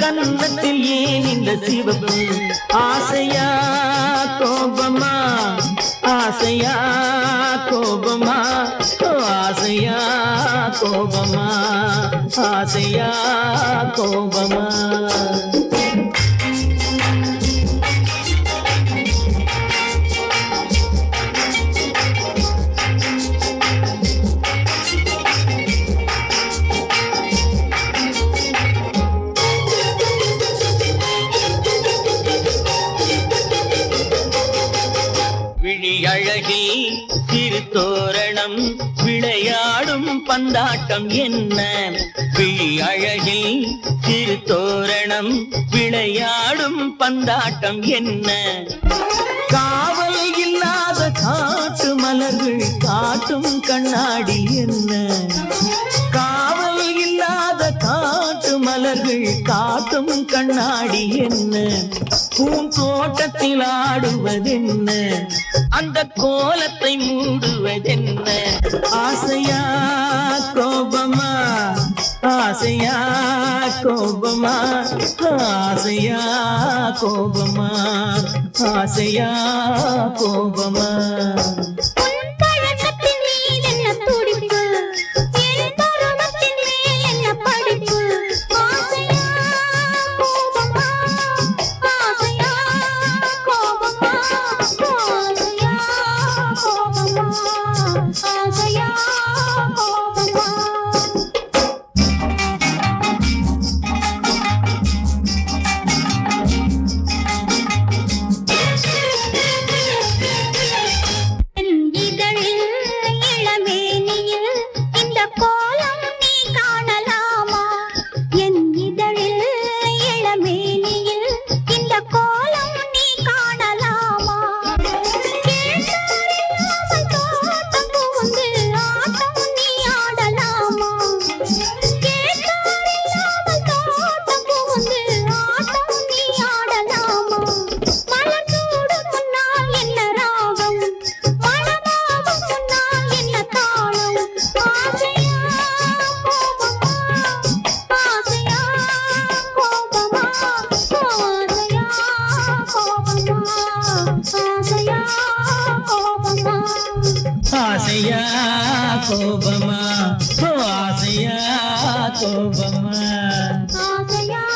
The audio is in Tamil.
கன்னத்தில் ஏன் இந்த சிவப்பு? ஆசையா கோபமா? ஆசையா கோபமா? ஆசையா கோபமா? ஆசையா கோபமா? அழகில் திருத்தோரணம் விளையாடும் பந்தாட்டம் என்ன? விழி அழகில் திருத்தோரணம் விளையாடும் பந்தாட்டம் என்ன? காவல் இல்லாத காட்டு மலர்கள் காட்டும் கண்ணாடி என்ன? காட்டு மலர்கள் காட்டும் கண்ணாடி என்ன? பூந்தோட்டத்தில் ஆடுவதென்ன? அந்த கோலத்தை மூடுவதென்ன? ஆசையா கோபமா? ஆசையா கோபமா? ஆசையா கோபமா? ஆசையா கோபமா? Yeah, Obama. Oh, yeah, Obama. Oh, yeah.